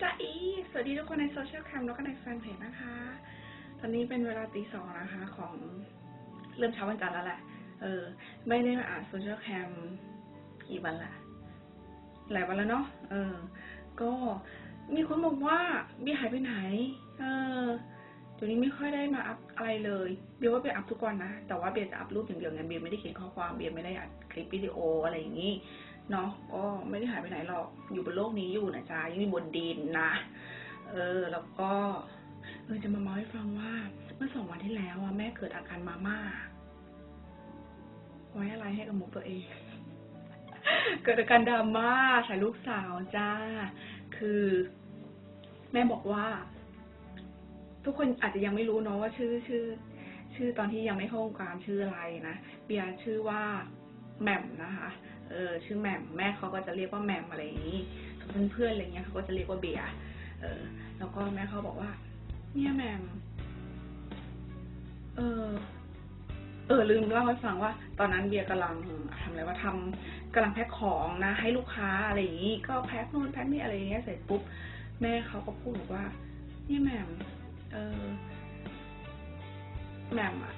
จ้าอีสวัสดีทุกคนในโซเชียลแคมแล้วก็ในแฟนเพจนะคะ ตอนนี้เป็นเวลาตีสองนะคะ ของเริ่มเช้าวันจันทร์แล้วแหละ เออ ไม่ได้มาอ่านโซเชียลแคมกี่วันละ หลายวันแล้วเนาะ เออ ก็มีคนบอกว่าเบีหายไปไหน เออเดี๋ยวนี้ไม่ค่อยได้มาอัพอะไรเลยเบียว่าเบียอัพทุกวันนะ แต่ว่าเบียจะอัพรูปอย่างเดียวไงเบียไม่ได้เขียนข้อความเบียไม่ได้อัดคลิปวิดีโออะไรอย่างนี้ เนาะก็ไม่ได้หายไปไหนหรอกอยู่บนโลกนี้อยู่นะจ๊ะยังอยู่บนดินนะ เออ แล้วก็เออจะมาเมาให้ฟังว่า เมื่อสองวันที่แล้วอะแม่เกิดอาการมาม่าไว้อะไรให้กับมุกตัวเอง เกิดอาการดราม่าใส่ลูกสาวจ้า คือ แม่บอกว่า ทุกคนอาจจะยังไม่รู้เนาะว่าชื่อชื่อ ชื่อตอนที่ยังไม่เข้าวงการชื่ออะไรนะเบียร์ชื่อว่าแหม่มนะคะ เออชื่อแหม่มแม่เขาก็จะเรียกว่าแหม่มอะไรอย่างนี้เพื่อนเพื่อนๆอะไรเงี้ยเขาก็จะเรียกว่าเบียร์เออ แล้วก็แม่เขาบอกว่า เนี่ยแหม่มเออเออลืมเล่าให้ฟังว่า ตอนนั้นเบียร์กำลังทำอะไรว่าทำกำลังแพ็คของนะ ให้ลูกค้าอะไรอย่างนี้ก็แพ็คนู่นแพ็คนี่อะไรอย่างเงี้ยเสร็จปุ๊บแม่เขาก็พูดบอกว่า เนี่ยแหม่มเออแหม่มอะ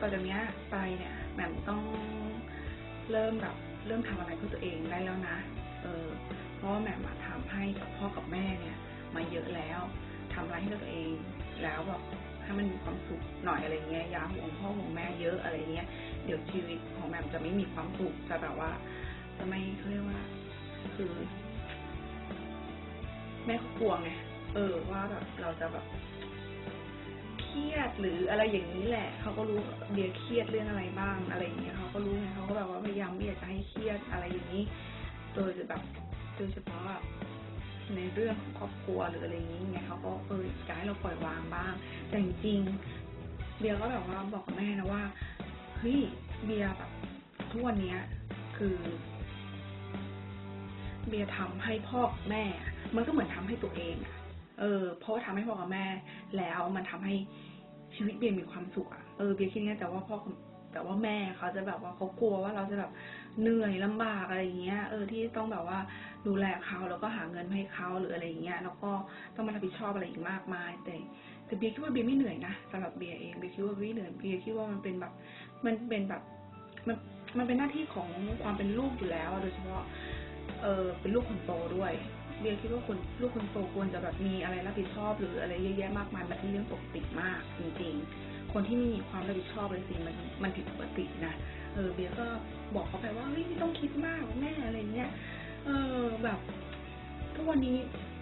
ต่อจากเนี้ยไปเนี่ยแหม่มต้องเริ่มแบบ เริ่มทำอะไรเพื่อตัวเองได้แล้วนะ เออ เพราะว่าแหม่มอะทำให้กับพ่อกับแม่เนี่ย มาเยอะแล้วทำอะไรให้กับตัวเองแล้วแบบให้มันมีความสุขหน่อยอะไรเงี้ยอยาห่วงพ่อห่วงแม่เยอะอะไรเงี้ย เดี๋ยวชีวิตของแหม่มจะไม่มีความสุขจะแบบว่า จะไม่เขาเรียกว่า คือ แม่เขากลัวไง เออ ว่าแบบเราจะแบบ เครียดหรืออะไรอย่างนี้แหละ เขาก็รู้เบียร์เครียดเรื่องอะไรบ้างอะไรอย่างเงี้ยเขาก็รู้ไงเขาก็แบบว่าพยายามไม่อยากจะให้เครียดอะไรอย่างนี้ โดยแบบโดยเฉพาะแบบในเรื่องของครอบครัวหรืออะไรอย่างนี้ไงเขาก็เอออยากให้เราปล่อยวางบ้าง แต่จริงเบียร์ก็แบบว่าบอกกับแม่นะว่าเฮ้ยเบียร์แบบทุกวันเนี้ย คือเบียร์ทำให้พ่อแม่ มันก็เหมือนทำให้ตัวเองอะ เออเพราะว่าทำให้พ่อกับแม่ แล้วมันทำให้ชีวิตเบียร์มีความสุขอะเออเบียร์คิดงนี้แต่ว่าพ่อแต่ว่าแม่เขาจะแบบว่าเขากลัวว่าเราจะแบบเหนื่อยลำบากอะไรอย่างเงี้ย เออที่ต้องแบบว่าดูแลเขาแล้วก็หาเงินให้เขาหรืออะไรอย่างเงี้ยแล้วก็ต้องมารับผิดชอบอะไรอีกมากมาย แต่แต่เบียร์คิดว่าเบียร์ไม่เหนื่อยนะสำหรับเบียร์เองเบียร์คิดว่าไม่เหนื่อยเบียร์คิดว่ามันเป็นแบบ มันเป็นแบบมันมันเป็นหน้าที่ของความเป็นลูกอยู่แล้ว โดยเฉพาะ เออเป็นลูกคนโตด้วย เบียร์คิดว่าคนลูกคนโตควรจะแบบมีอะไรรับผิดชอบหรืออะไรเยอะแยะมากมายแบบที่เรื่องปกติมากจริงๆ คนที่ไม่มีความรับผิดชอบเลยสิมันมันผิดปกตินะเออเบียร์ก็บอกเขาไปว่าเฮ้ยไม่ต้องคิดมากแม่อะไรเงี้ยเออแบบทุกวันนี้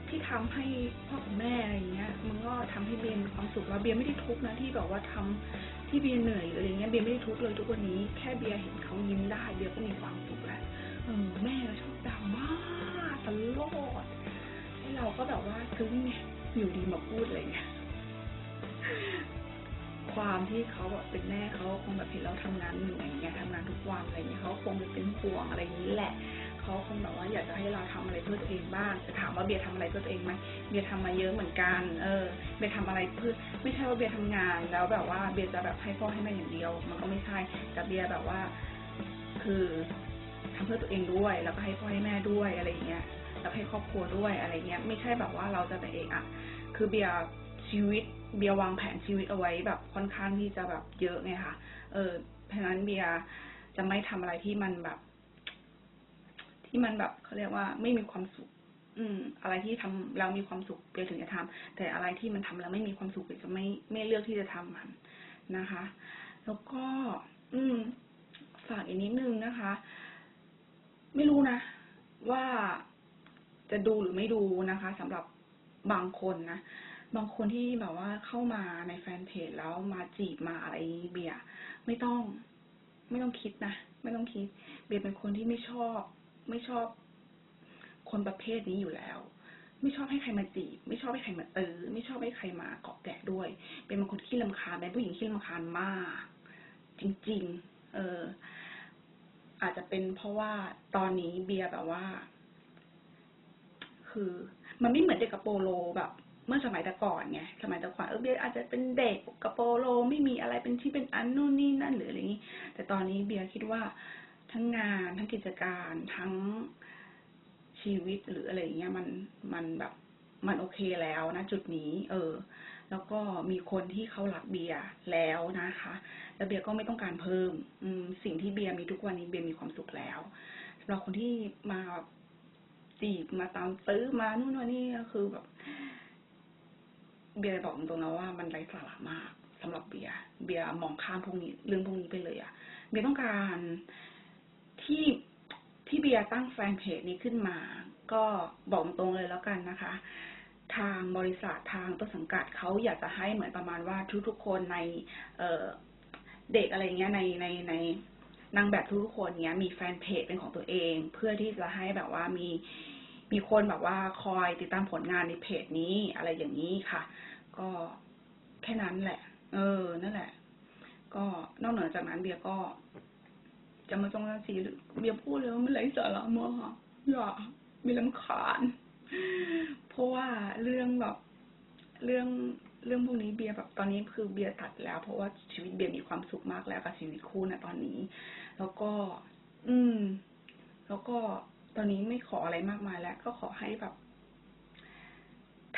ที่ทำให้พ่อกับแม่อะไรเงี้ย มันก็ทำให้เบียร์มีความสุขแล้วเบียร์ไม่ได้ทุกข์นะที่แบบว่าทำที่เบียร์เหนื่อยหรืออะไรเงี้ยเบียร์ไม่ได้ทุกข์เลยทุกวันนี้แค่เบียร์เห็นเขายิ้มได้เบียร์ก็มีความสุขแล้วเออแม่ชอบดราม่า ตลอดให้เราก็แบบว่าซึ้งอยู่ดีมาพูดอะไรเงี้ยความที่เขาแบบเป็นแม่เขาคงแบบเห็นเราทำงานเหนื่อยไงทำงานทุกวันอะไรเงี้ยเขาคงจะเป็นห่วงอะไรนี้แหละเขาคงแบบว่าอยากจะให้เราทำอะไรเพื่อตัวเองบ้างจะถามว่าเบียร์ทำอะไรเพื่อตัวเองไหมเบียร์ทำมาเยอะเหมือนกัน เออเบียร์ทำอะไรเพื่อไม่ใช่ว่าเบียร์ทำงาน แล้วแบบว่าเบียร์จะแบบให้พ่อให้แม่อย่างเดียว มันก็ไม่ใช่แต่เบียร์แบบว่า คือ ทำเพื่อตัวเองด้วย แล้วก็ให้พ่อให้แม่ด้วยอะไรอย่างเงี้ยแล้วให้ครอบครัวด้วยอะไรเงี้ย ไม่ใช่แบบว่าเราจะไปเองอะคือเบียร์ชีวิตเบียร์วางแผนชีวิตเอาไว้แบบค่อนข้างที่จะแบบเยอะไงค่ะ เออเพราะนั้นเบียร์จะไม่ทำอะไรที่มันแบบ ที่มันแบบเขาเรียกว่าไม่มีความสุข อืม อะไรที่ทำแล้วมีความสุขเบียร์ถึงจะทำแต่อะไรที่มันทำแล้วไม่มีความสุขเบียร์จะไม่ไม่เลือกที่จะทำมันนะคะ แล้วก็ อืม ฝากอีกนิดนึงนะคะ ไม่รู้นะ ว่าจะดูหรือไม่ดูนะคะสำหรับบางคนนะ บางคนที่แบบว่าเข้ามาในแฟนเพจแล้วมาจีบมาอะไรเบียไม่ต้อง ไม่ต้องคิดนะ ไม่ต้องคิด เบียเป็นคนที่ไม่ชอบ ไม่ชอบ คนประเภทนี้อยู่แล้ว ไม่ชอบให้ใครมาจีบ ไม่ชอบให้ใครมาเออไม่ชอบให้ใครมาเกาะแกะด้วย เป็นบางคนขี้ลำคาญเป็นผู้หญิงขี้ลำคาญมาก จริง ๆ เออ อาจจะเป็นเพราะว่าตอนนี้เบียร์แบบว่า คือมันไม่เหมือนเด็กกับโปโลแบบ เมื่อสมัยแต่ก่อนไงสมัยแต่ก่อนเออเบียร์อาจจะเป็นเด็กกับโปโลไม่มีอะไรเป็นที่เป็นอันนู่นนี่นั่นหรืออะไรอย่างนี้ แต่ตอนนี้เบียร์คิดว่าทั้งงานทั้งกิจการทั้งชีวิตหรืออะไรอย่างเงี้ยมันมันแบบมันโอเคแล้วนะจุดนี้ เออ แล้วก็มีคนที่เขารักเบียร์แล้วนะคะ แล้วเบียร์ก็ไม่ต้องการเพิ่มอืมสิ่งที่เบียร์มีทุกวันนี้เบียร์มีความสุขแล้วสำหรับคนที่มาจีบมาตามตื้อมานู่นมานี่ก็คือแบบ เบียร์บอกตรงๆนะว่ามันไร้สาระมากสำหรับเบียร์เบียร์มองข้ามพวกนี้เรื่องพวกนี้ไปเลยอะเบียร์ต้องการที่ที่เบียร์ตั้งแฟนเพจนี้ขึ้นมา ก็บอกตรงเลยแล้วกันนะคะ ทางบริษัททางต้นสังกัดเขาอยากจะให้เหมือนประมาณว่าทุกๆคนในเเด็กอะไรเงี้ยในในในนางแบบทุกๆคนเนี้ยมีแฟนเพจเป็นของตัวเอง เพื่อที่จะให้แบบว่ามีมีคนแบบว่าคอยติดตามผลงานในเพจนี้อะไรอย่างนี้ค่ะ ก็แค่นั้นแหละ เออ นั่นแหละ ก็นอกเหนือจากนั้นเบียก็ จะมาจงราศีเบียพูดเลยว่ามันไร้สาระมากอย่ามีลำคาญ เพราะว่าเรื่องแบบเรื่องเรื่องพวกนี้เบียร์แบบตอนนี้คือเบียร์ตัดแล้ว เพราะว่าชีวิตเบียร์มีความสุขมากแล้วกับชีวิตคู่นะตอนนี้ แล้วก็ อืม แล้วก็ตอนนี้ไม่ขออะไรมากมายแล้ว ก็ขอให้แบบ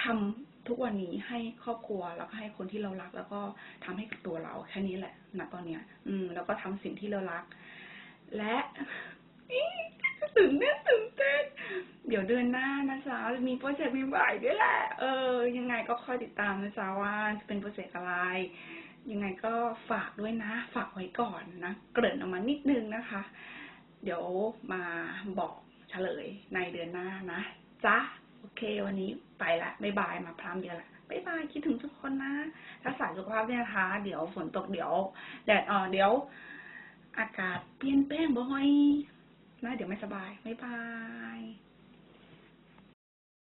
ทำทุกวันนี้ให้ครอบครัวแล้วก็ให้คนที่เรารัก แล้วก็ทำให้กับตัวเราแค่นี้แหละณตอนเนี้ย อืม แล้วก็ทำสิ่งที่เรารัก และ ตื่นเต้นตื่นเต้นเดี๋ยวเดือนหน้านะจ๊ะจะมีโปรเจกต์ใหม่ๆด้วยแหละ เออ ยังไงก็คอยติดตามนะจ๊ะว่าจะเป็นโปรเจกต์อะไร ยังไงก็ฝากด้วยนะ ฝากไว้ก่อนนะ เกริ่นออกมานิดนึงนะคะ เดี๋ยวมาบอกเฉลยในเดือนหน้านะจ๊ะโอเค วันนี้ไปละบ๊ายบายมาพรามเดียวละบ๊ายบายคิดถึงทุกคนนะรักษาสุขภาพด้วยนะคะ เดี๋ยวฝนตกเดี๋ยวแดดอ่อนเดี๋ยว อากาศเปลี่ยนแปลงบ่อย นะเดี๋ยวไม่สบายบ๊ายบาย